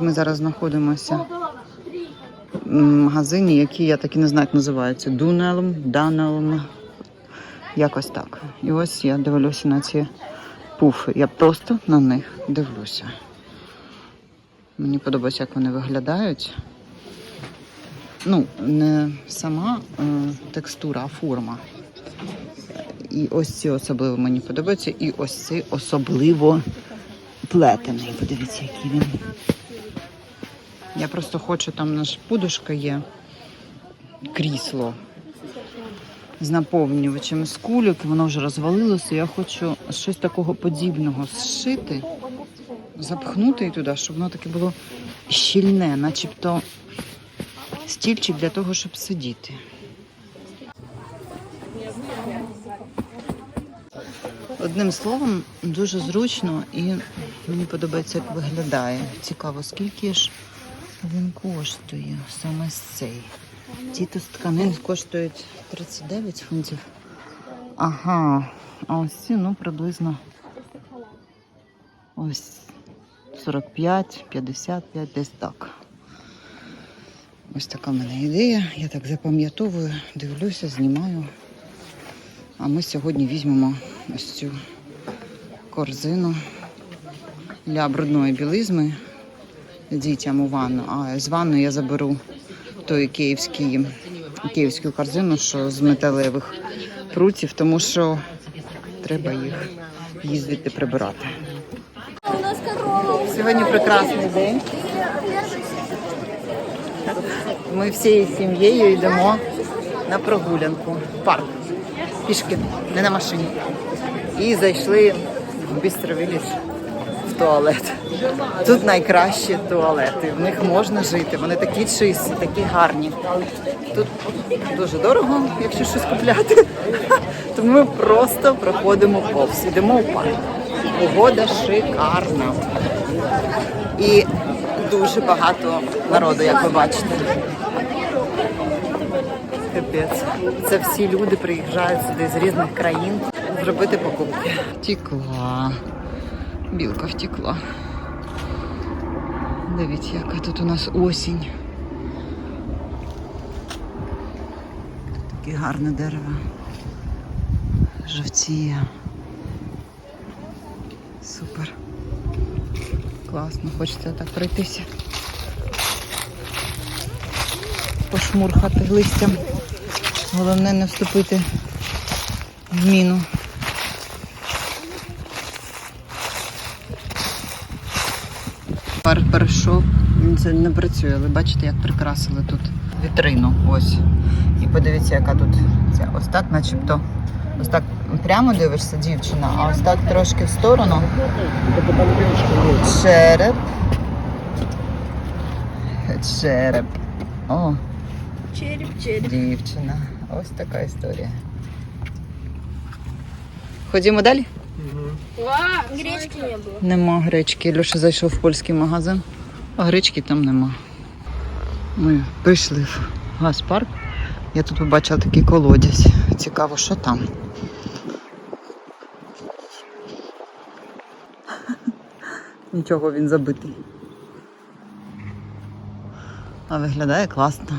Ми зараз знаходимося в магазині, який я так і не знаю, як називається. Дунелм, Данелм. Якось так. І ось я дивлюся на ці пуфи. Я просто на них дивлюся. Мені подобається, як вони виглядають. Ну, не сама е, текстура, а форма. І ось ці особливо мені подобаються. І ось цей особливо плетений. Подивіться, який він. Я просто хочу, там наш подушка є, крісло з наповнювачем з кульок, воно вже розвалилося. Я хочу щось такого подібного зшити, запхнути туди, щоб воно таке було щільне, начебто стільчик для того, щоб сидіти. Одним словом, дуже зручно і мені подобається, як виглядає. Цікаво, скільки ж він коштує саме цей. Ті тут тканин коштують 39 фунтів. Ага, а ось ці, ну, приблизно ось 45, 55, десь так. Ось така в мене ідея. Я так запам'ятовую, дивлюся, знімаю. А ми сьогодні візьмемо ось цю корзину для брудної білизми дітям у ванну. А з ванну я заберу той київський, київську корзину, що з металевих прутів, тому що треба їх їздити прибирати. Сьогодні прекрасний день. Ми всією сім'єю йдемо на прогулянку парк. Пішки, не на машині. І зайшли в Бістровіліч в туалет. Тут найкращі туалети. В них можна жити. Вони такі чисті, такі гарні. Тут дуже дорого, якщо щось купляти. Тому ми просто проходимо повз. Йдемо у парк. Погода шикарна. І дуже багато народу, як ви бачите. Капець. Це всі люди приїжджають сюди з різних країн зробити покупки. Втекла. Білка втекла. Дивіться, яка тут у нас осінь. Таке гарне дерево. Жовтіє. Супер. Класно, хочеться так пройтися. Пошмурхати листям. Головне не вступити в міну. Пар перейшов, він це не працює, але бачите, як прикрасили тут вітрину. Ось. І подивіться, яка тут ця ось так, начебто. Ось так прямо дивишся, дівчина, а ось так трошки в сторону. Череп. Череп. О, Череп, череп. дівчина. Ось така історія. Ходімо далі? Гречки не было. Нема гречки. Льоша зайшов в польський магазин, а гречки там нема. Ми прийшли в газпарк. Я тут побачила такий колодязь. Цікаво, що там. Нічого він забитий. А виглядає класно.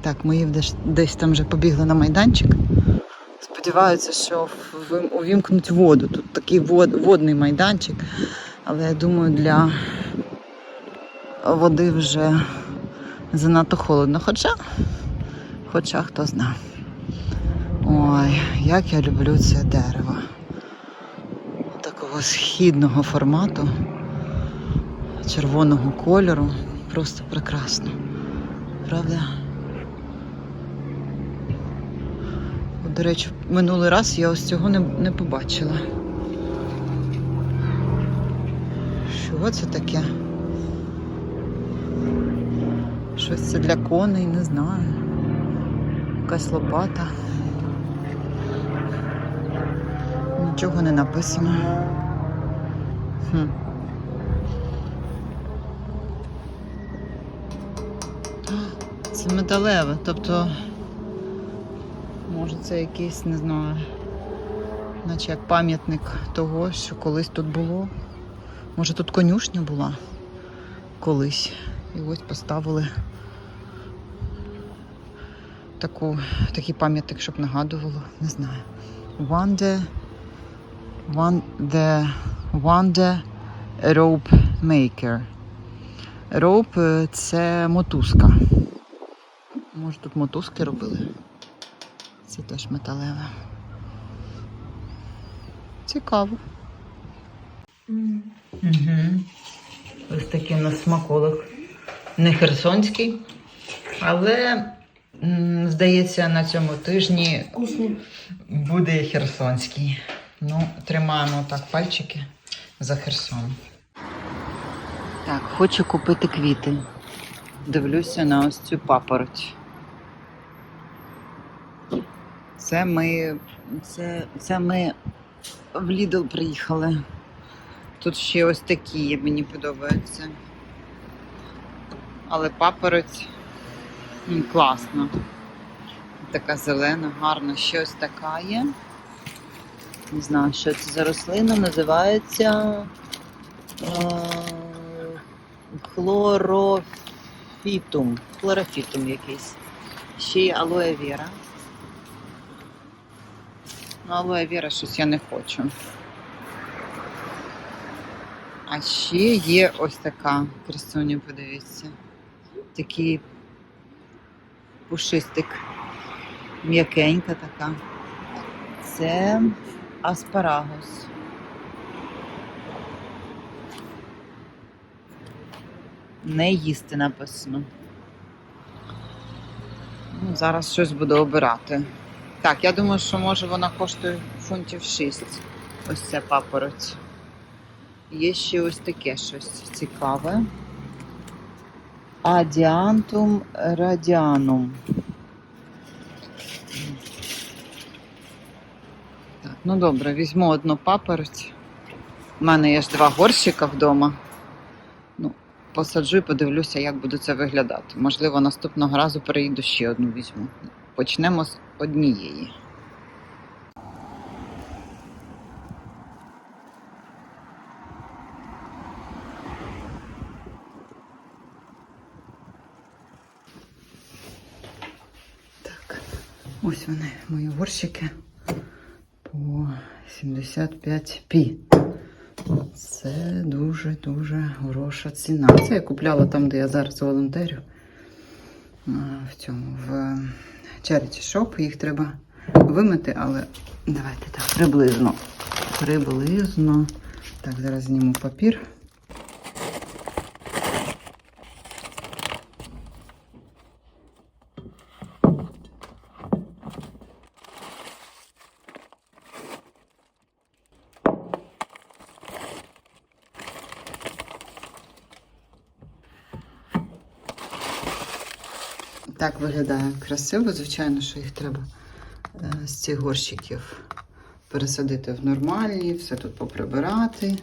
Так, десь, десь там вже побігли на майданчик. Сподіваються, що увімкнуть воду. Тут такий вод, водний майданчик, але я думаю, для води вже занадто холодно. Хоча, хоча хто зна. Ой, як я люблю це дерево. Такого східного формату, червоного кольору. Просто прекрасно. Правда? До речі, минулий раз я ось цього не, не побачила. Що це таке? Щось це для коней, не знаю. Якась лопата. Нічого не написано. Хм. Це металеве, тобто Може це якийсь, не знаю, наче як пам'ятник того, що колись тут було. Може тут конюшня була колись. І ось поставили таку, такий пам'ятник, щоб нагадувало. Не знаю. Wonder, one, the Rope Maker. Rope е, це мотузка. Може тут мотузки робили? Це теж металеве. Цікаво. Угу. Ось такий у нас смаколик. Не херсонський, але здається, на цьому тижні Вкусный. буде херсонський. Ну, тримаємо так пальчики за Херсон. Так, хочу купити квіти. Дивлюся на ось цю папороть. Це ми. Це, це ми в Лідл приїхали. Тут ще ось такі мені подобаються. Але папороть м, класна. Така зелена, гарна. Ще ось така є. Не знаю, що це за рослина. Називається е, хлорофітум. Хлорофітум якийсь. Ще є алоe вера. Алоe вера щось я не хочу. А ще є ось така красуня, подивіться. Такий пушистик. М'якенька така. Це аспарагус. Не їсти написано. Ну, зараз щось буду обирати. Так, я думаю, що може вона коштує фунтів 6. Ось ця папороть. Є ще ось таке щось цікаве. Адіантум радіанум. Так, ну добре, візьму одну папороть. У мене є ж два горщика вдома. Ну, посаджу і подивлюся, як буде це виглядати. Можливо, наступного разу переїду ще одну візьму. Почнемо з однієї. Так, ось вони, мої горщики по 75 пі. Це дуже-дуже хороша ціна. Це я купляла там, де я зараз волонтерю. А, В цьому в Charity Shop. Їх треба вимити, але давайте так, приблизно. Приблизно. Так, зараз зніму папір. Так виглядає красиво. Звичайно, що їх треба е, з цих горщиків пересадити в нормальні, все тут поприбирати.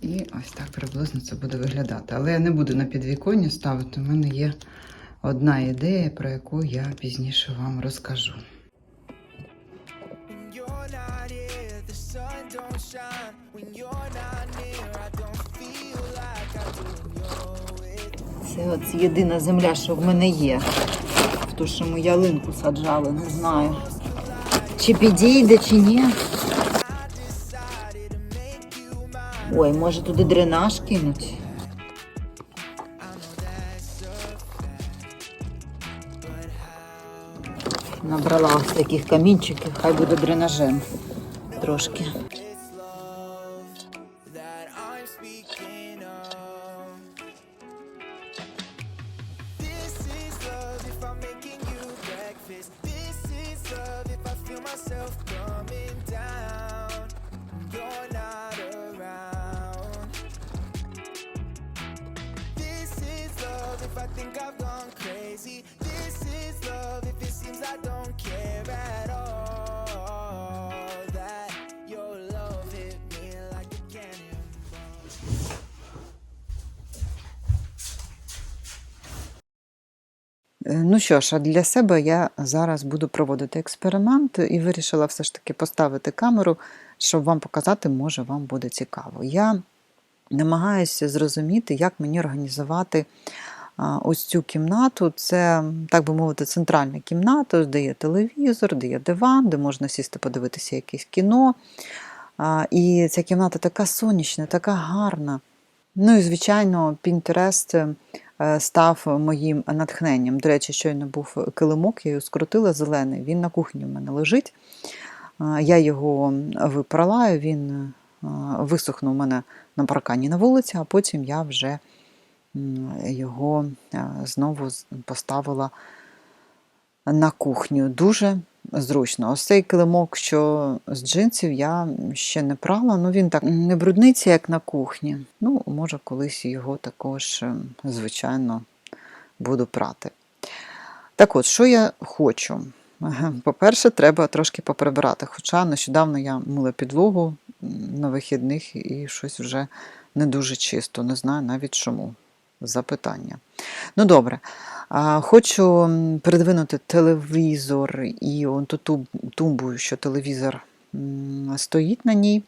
І ось так приблизно це буде виглядати. Але я не буду на підвіконня ставити. У мене є одна ідея, про яку я пізніше вам розкажу. When you're not Це от єдина земля, що в мене є. Ту, що ми ялинку саджали, не знаю. Чи підійде, чи ні. Ой, може туди дренаж кинуть. Набрала ось таких камінчиків, хай буде дренажем трошки. Ну що ж, а для себе я зараз буду проводити експеримент і вирішила все ж таки поставити камеру, щоб вам показати, може, вам буде цікаво. Я намагаюся зрозуміти, як мені організувати ось цю кімнату. Це, так би мовити, центральна кімната, де є телевізор, де є диван, де можна сісти подивитися якесь кіно. І ця кімната така сонячна, така гарна. Ну і, звичайно, Pinterest е, став моїм натхненням. До речі, щойно був килимок, я його скрутила зелений, він на кухні в мене лежить. Я його випрала, він е, висохнув у мене на паркані на вулиці, а потім я вже його е, знову поставила на кухню. Дуже зручно. Ось цей килимок, що з джинсів, я ще не прала. Ну він так не брудниться, як на кухні. Ну, може, колись його також, е, звичайно, буду прати. Так от, що я хочу? По-перше, треба трошки поприбирати. Хоча нещодавно я мила підлогу на вихідних і щось вже не дуже чисто. Не знаю навіть чому. Запитання. Ну, добре. Хочу передвинути телевізор і ту тумбу, що телевізор стоїть на ній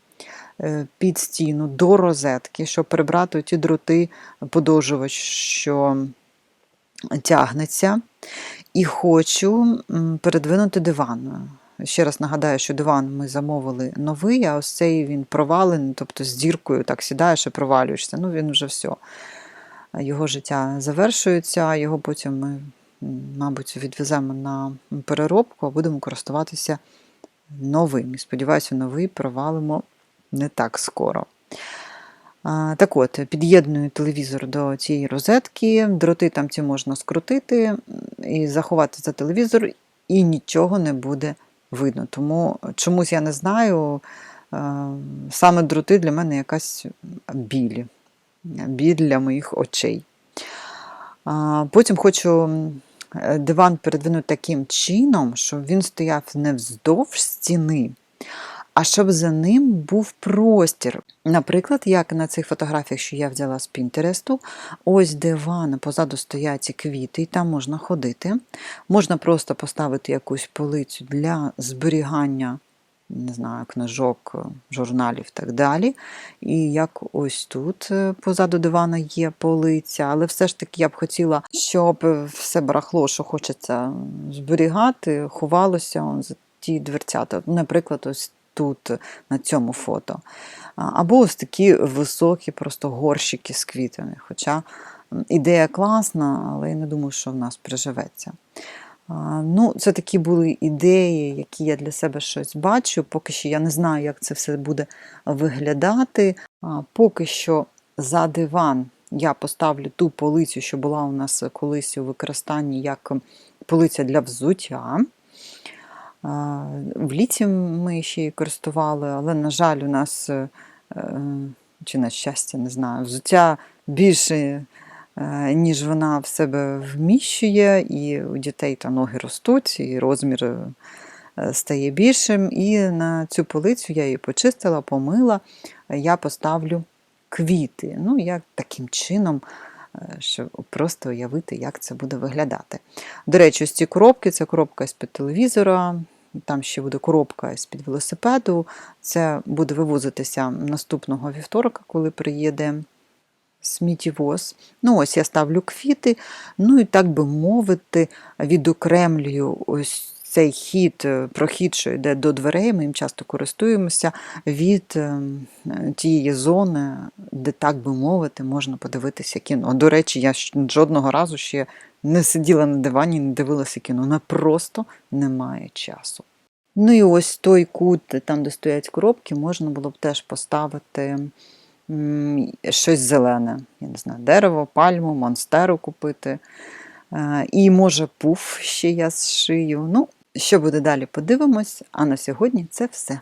е, під стіну до розетки, щоб прибрати ті дроти подовжувач, що тягнеться. І хочу передвинути диван. Ще раз нагадаю, що диван ми замовили новий, а ось цей він провалений, тобто з діркою так сідаєш і провалюєшся. Ну він вже все. Його життя завершується, його потім ми, мабуть, відвеземо на переробку, а будемо користуватися новим. І сподіваюся, новий провалимо не так скоро. Так от, під'єдную телевізор до цієї розетки, дроти там ці можна скрутити і заховати за телевізор, і нічого не буде видно. Тому чомусь я не знаю, саме дроти для мене якась біль, біль для моїх очей. Потім хочу диван передвинути таким чином, щоб він стояв не вздовж стіни, а щоб за ним був простір. Наприклад, як на цих фотографіях, що я взяла з Пінтересту, ось диван, позаду стоять квіти, і там можна ходити. Можна просто поставити якусь полицю для зберігання. Не знаю, книжок, журналів і так далі. І як ось тут е, позаду дивана є полиця, але все ж таки я б хотіла, щоб е, все барахло, що хочеться зберігати, ховалося он за ті дверцята. Наприклад, ось тут на цьому фото. Або ось такі високі просто горщики з квітами. Хоча ідея класна, але я не думаю, що в нас приживеться. Ну, це такі були ідеї, які я для себе щось бачу. Поки що я не знаю, як це все буде виглядати. Поки що за диван я поставлю ту полицю, що була у нас колись у використанні як полиця для взуття. В літі ми ще її користували, але, на жаль, у нас, е, е, чи на щастя, не знаю, взуття більше, ніж вона в себе вміщує, і у дітей та ноги ростуть, і розмір е, стає більшим. І на цю полицю я її почистила, помила, я поставлю квіти. Ну, як таким чином, е, щоб просто уявити, як це буде виглядати. До речі, ось ці коробки це коробка з-під телевізора, там ще буде коробка з-під велосипеду. Це буде вивозитися наступного вівторка, коли приїде сміттєвоз. Ну, ось я ставлю квіти, ну і так би мовити, відокремлюю ось цей хід, е, прохід, що йде до дверей, ми їм часто користуємося від е, тієї зони, де, так би мовити, можна подивитися кіно. До речі, я жодного разу ще не сиділа на дивані, не дивилася кіно. Ну просто немає часу. Ну і ось той кут, там, де стоять коробки, можна було б теж поставити щось зелене. Я не знаю, дерево, пальму, монстеру купити. Е, І може пуф ще я зшию. Ну, що буде далі, подивимось. А на сьогодні це все.